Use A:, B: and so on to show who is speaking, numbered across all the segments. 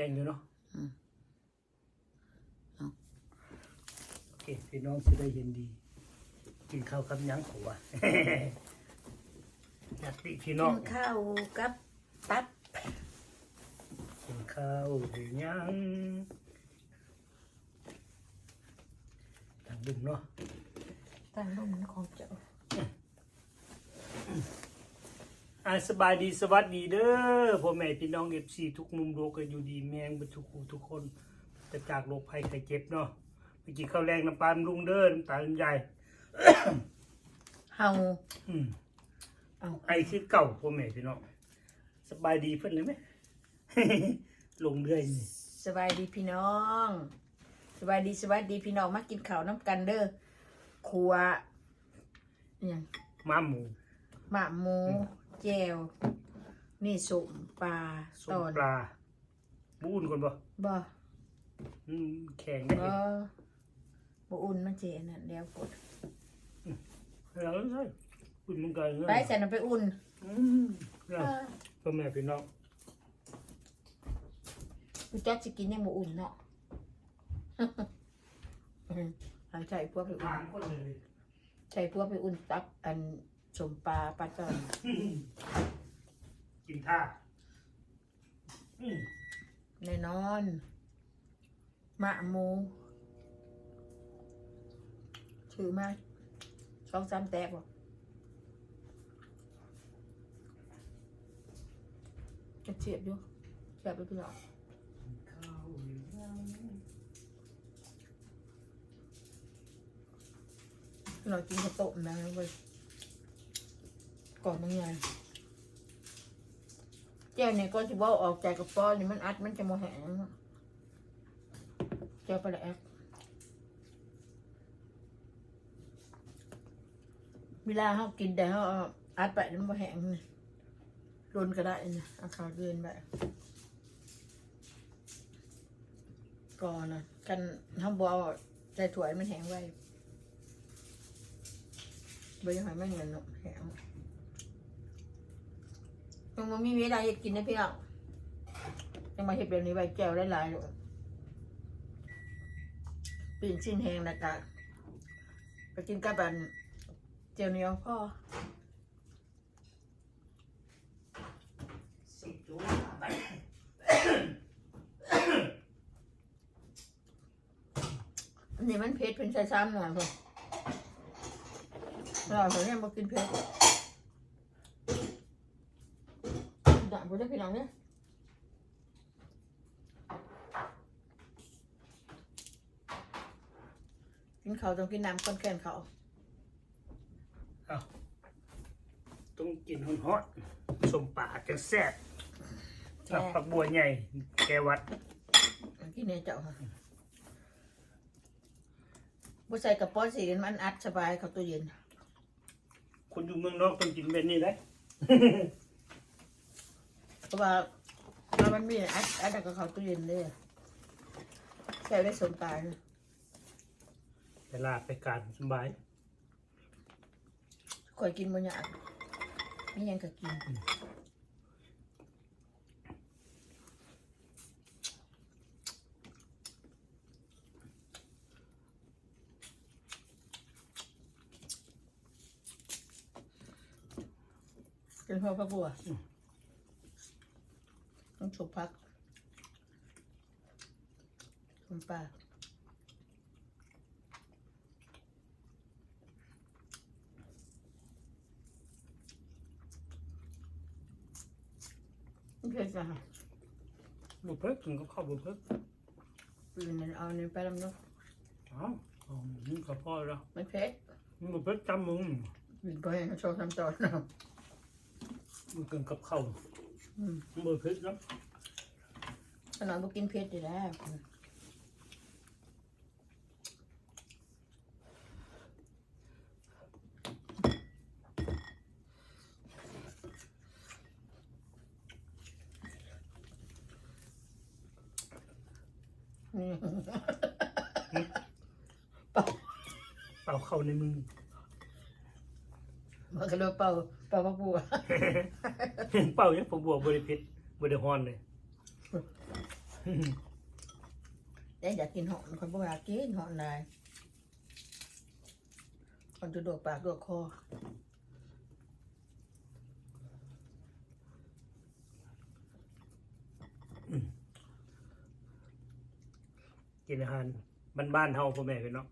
A: จ้งอยู่เนาะ
B: อืมเอา
A: โอเคพี่น้องสิได้เห็นดี กินข้าวกับหยังขัวอยากติพี่น้
B: กิ
A: อง
B: นข้าวกับตับ
A: กินข้าวหรือยังทางบุญเนาะ
B: ตั้งลมของเจ้า
A: อ่าสบายดีสวัสดีเด้อพ่อแม่พี่น้องเอฟซีทุกมุมโลกก็อยู่ดีแมงบรรทุกคู่ทุกคนจะจากโรคภัยไข้เจ็บเนาะไปกินข้าวแรงน้ำปลาลุงเด้อน้ำตาลใหญ่
B: เฮา
A: อืม
B: เอา
A: ไอคือเก่าพ่อแม่พี่น้องสบายดีเพิ่นเลยไหม ลงเรื่อยนี่
B: สบายดีพี่น้อง สบายดีสวัสดีพี่น้องมากินข้าวน้ำกันเด้อครัวอหยัง
A: ม้าหมู
B: หมาหมู แจวนี่สุมปลา
A: ส้
B: ต
A: ม
B: อน
A: ปลาบูนก่อนบ่
B: บ่
A: อืมแข็งได้
B: บ่บ่อุ่นมาเจนั่นเดี๋ยวกด
A: แล้วใช่คุณมึงกัน
B: ไปใส่น้ำไปอุ่น
A: อืมแล้วพ่อแม่พี่น้อง
B: กูจักสิกินยังบ่อุ่นเนาะอืมหาใส่พวกไปอุ่
A: ทานนคนเลย
B: ใส่พวกไปอุ่นตับอัน สมปลาปลาตอน
A: กินท่าอืม
B: แน่นอนหมาหมูถือมาสองสามแตกบ่จะเฉียบอยู่เฉียบไปพี่น้อง
A: ข้าวหรือยัง
B: พี่น้องกินข้าวต้มนะเว้ย ก่อนมันไงแก้วเนี่ยก็จะว่าออกจากกระป๋อนี่มันอัดมันจะโมแห้งแก้วปลาแอกเวลาเขากินแต่เขาอาอัดไปมันโมแห้งนี่รนก็ได้นะเอาขาวเดือนไปก่อนนะกันทำบัวใส่ถ้วยมันแห้งไว้ใบยังไงไม่เงินหรอกแห้ง ยังมันมีเวลาเห็ดกินนะพี่น้องยังมาเห็ดแบบนี้ใบแก้วหลายๆอยู่ปีนชิ้นแห้งนะกะไปกินกับบันเจียวเหนียวพ่อ
A: สิจูไป
B: อันนี้มันเผ็ดเป็นใส่ซ้ำหน่อยเพื่อเราเพื่อนมากินเผ็ด ด่าบุได้พี่น้องเนี่ยกินเขาวต้องกินน้ำก้นแขนเขา
A: เอาต้องกินฮอนๆสมป่าจะแซ่บ
B: แซ่บ
A: ผักบัวใหญ่ แกวัด
B: กินเนี่ยเจ้าค่ะบุใส่กระป๋องสีมันอัดสบายเขาตู้เย็น
A: คนอยู่เมืองนอกต้องกินแบบนี้เลย
B: เพราะว่าเรามันมีอัดอัดแล้วก็เขาตู้เย็นเลยแค่ได้สมตายเลย
A: เวลาไปการสบาย
B: คอยกินบนยากนี่ยังก็กินเป็นพ่อพระบัว ต้องฉุบพักคุณป้าไม่เผ็ดจ้ะ
A: บุเพิ่กินก็เข้าวบุเพิ่
B: ปืนนั่นเอาเนี่ยไปลำเนาะ
A: อ้าวเอานี่ก็พอแล้ว
B: ไม่เผ็ด
A: บุเพิ่จำมึง
B: ปืนก็ให้เขาโชว์ทำตอนเนาะ
A: มันกินกับข้าว
B: อืม
A: บุเพิ่นะ
B: ขนาดบ่กินเผ็ดอยู่แล้วอืม
A: เป่าเข้าในมือ
B: มัน ก็เลยเป่าเป่าพระบัว
A: เป่ายังผักบัวบริพิษบริฮอนเลย
B: แต่อยากกินหอมคนบ่อยากกินหอมนายคนจะโดดปากโดดคอ
A: กินอาหารบ้านๆเฮาพ่อแม่พี่น้อง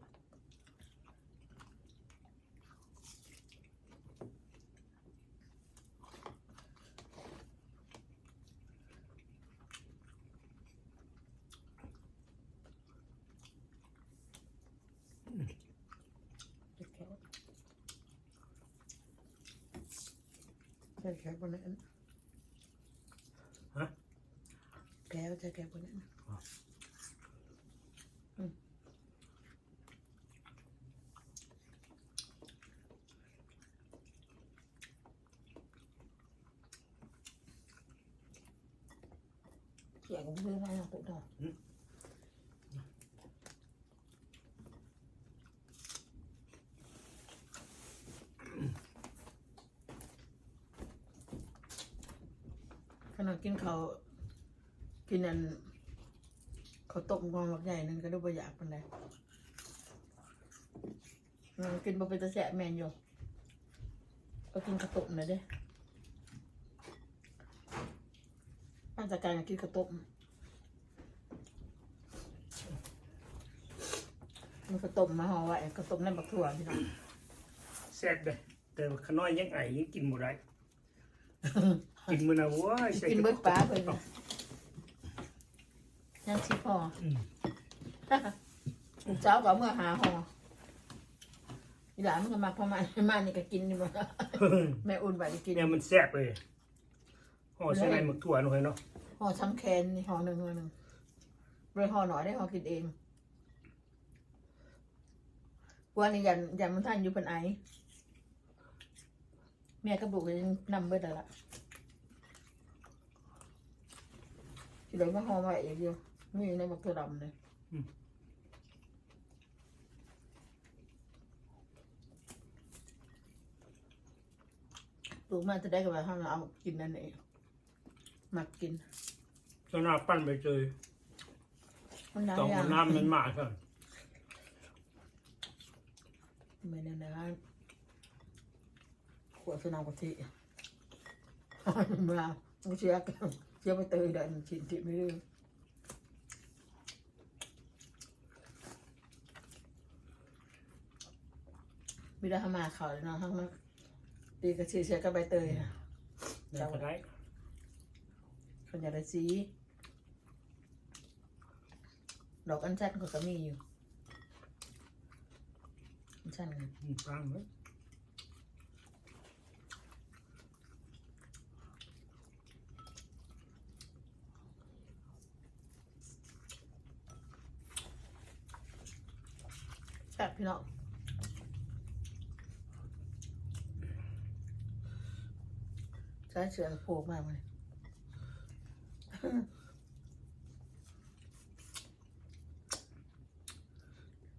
B: ใช่แค่บนนั้น
A: ฮะ
B: แก้วใช่แค่บนนั้นอืมเสียงของเพื่อนอะไรตุ๊ดดอกขนาดกินเขาวกิ นอันเขาวต้มกองหลักใหญ่นั่นก็ดูประหยัดปานใดมันกินบ่เป็นตะแสะแมนอยู่ก็กินข้าวต้มหน่อยเด้มาจากการกินข้าวต้มมันข้าวต้มมาห่อไว้ข้าวต้มนั่นบักถั่วพี่น้อง
A: แซ่บเลยแต่ว่าขน้อยยังไอยังกินบ่ได้ กินมื้อน่ะโว้ยใส่
B: กินเบิดปลาเพิ่นน่ะ ยังสิพอ
A: อืม
B: ลูกสาวก็เอามื่อหาห่ออีหลานมันก็มาพอมามานี่ก็กินนี่บ่แม่อุ่นไว้ก็กิน
A: เนี่ยมันแซ่บเลยห่อใส่ในหมึกถั่วหน่อยเนาะ
B: ห่อช้ำแคนนี่ห่อหนึ่งห่อหนึ่งเลยห่อหน่อยได้ห่อกินเองวันนี้ยันยันมันท่านอยู่เป็นไอแม่กระบุกยังนำเบิดแล้วล่ะที่เหลือมาห่อไว้อีกเดียว มีอยู่ในบักตัวดำเลยปลูกมาจะได้กับว่าห้องเราเอากินนั่นเองมักกิน
A: ตอนหน้าปั้นไปเจอ
B: มันหลาย
A: ต้อง
B: อย่า
A: เอา
B: ง
A: น้ำมันมาก่อน
B: ไม่ได้นะขวดสนามกะทิมาเอาเชียร์เชียร์ไปเตยเดินชินจิไม่ ได้ไม่ได้ทำมาเขาเลยเนาะทั้งมาตีกระชีเชียร์กับใบเตยนะ
A: เนี่ยก็ได้
B: คนอยากได้สีดอกอัญชันก็จะมีอยู่อัญชันไง
A: อืมฟังไหม
B: แซ่บพี่น้อง ใช้เชือกโผล่มากเลย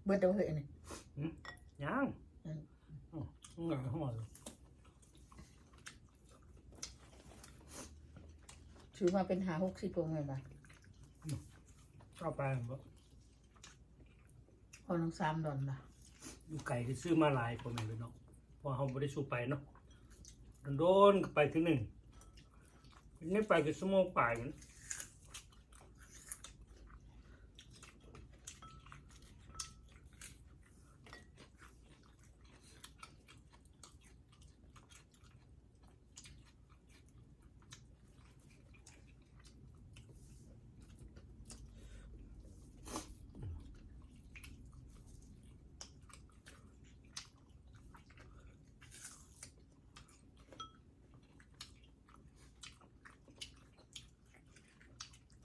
B: เบิดเดาเหยนี่
A: ยัง
B: อืม
A: อ๋อหงายห่อเลย
B: ถือมาเป็นหาหกสิบพวงไงบ้าง
A: เอาไปบ่
B: พอน้องสามดอนละ
A: อยู่ไก่ที่ซื้อมาหลายพ่อแม่พี่น้องเพอเฮาบ่ได้สู้ไปเนาะโดนๆก็ไปถึงหนึ่ง นี่ไปก็ชั่ว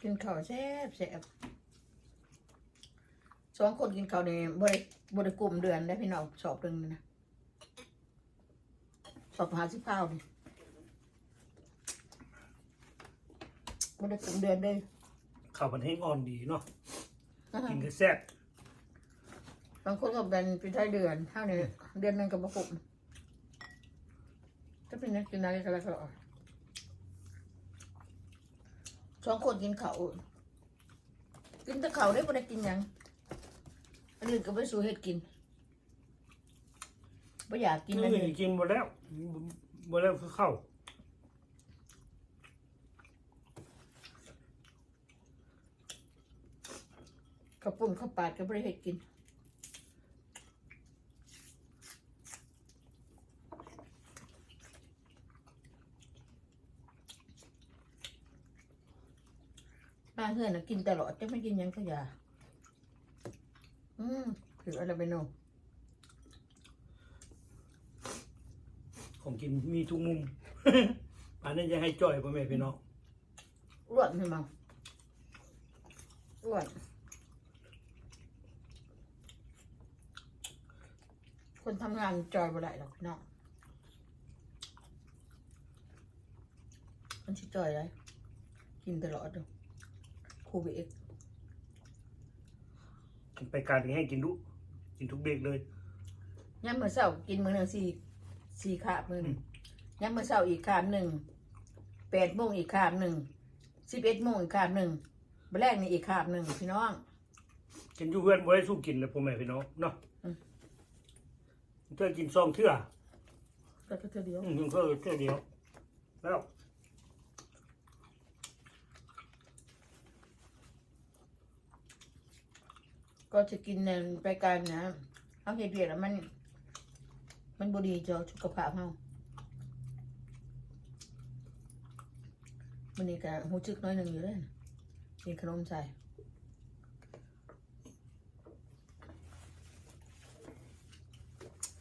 B: กินข้าวแซ่บแซ่บสองคนกินข้าวในบริบริกลุ่มเดือนได้พี่น้องสอบหนึ่งนี่นะสอบหาสิบเก้านี่บริกลุ่มเดือนเลย
A: ข้าวมันแห้งอ่อนดีเนาะกินก็แซ่บบา
B: งคนก็เป็นเป็นได้เดือนเท่านี้เดือนหนึงกับบกลุ่มถ้าเป็นนักกินอะไรก็แล้วก็ สองคนกินข้าวกินแตะเขาได้บ่ได้กินหยังอันอื่นก็ไปสู่เฮ็ดกินบ่อยากกินอัน
A: นี่
B: อื่น
A: กินหมดแล้วหมดแล้วคือเข้า
B: ข้าวปุ้นข้าวปาดก็บ่ได้เฮ็ดกิน เพื่อนน่ะกินตลอดจะไม่กินหยังก็อย่าอืมถืออะไรไปโน่
A: ของกินมีทุกมุม อันนี้จะให้จ่อยพ่อแม่พี่น้อง
B: อ้วนใช่ไหมงอ้วนคนทำงานจอยบ่ได้หรอกพี่น้องมันชิจอยได้กินตลอดเด้อ ครูบีเอ็ก
A: ไปการที่ให้กินดุกินทุกเบรกเลย
B: ย่ำมื้อเช้ากินมื้อหนึ่งสี่สี่คาบมื้อหนึ่งย่ำมื้อเช้าอีกคาบหนึ่งแปดโมงอีกคาบหนึ่งสิบเอ็ดโมงอีกคาบหนึ่งบแรกนี่อีกคาบหนึ่งพี่น้อง
A: กินอยู่เพื่อนบ่ได้สู้กินนะพ่อแม่พี่น้องเนาะ
B: อืม
A: เทื่อกินซองเทื่อ
B: ก็เท่าเดียว
A: อืมเทื่อเทื่อเดียวแล้ว
B: ก็จะกินในรายการนะเอาเห็ดเวียดแล้วมัน มันบดีต่อสุขภาพเฮามันนี่ก็หูจึกน้อยหนึ่งอยู่เลยนะกินขนมใส่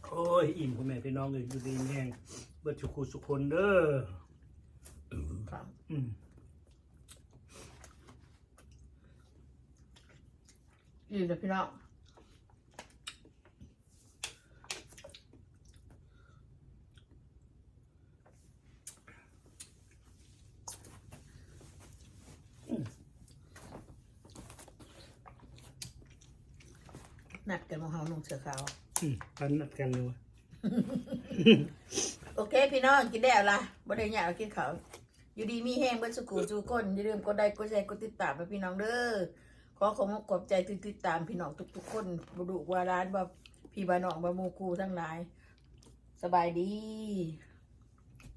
A: โอ้ย อิ่มพ่อแม่พี่น้องเลยอยู่ดีแม่งเบิดสุขุสุขคนเด้อ
B: ครับ
A: อืม
B: อิ่มเลยพี่น้องนัดกันมาเฮานุ่งเสื้อขาว
A: อืมปันนัดกันเลยวะ
B: โอเค พี่น้องกินได้เอาละบ่ได้อยากกินข้าวอยู่ดีมีแห้งเบิ่สุกูจูก้นอย่าลืมกดไลค์กดแชร์กดติดตามให้พี่น้องเด้อข อขอขอบใจที่ติดตามพี่น้องทุกๆคนบ่ดุว่าร้านว่าพี่บ้านองบามูคูทั้งหลาย สบายดี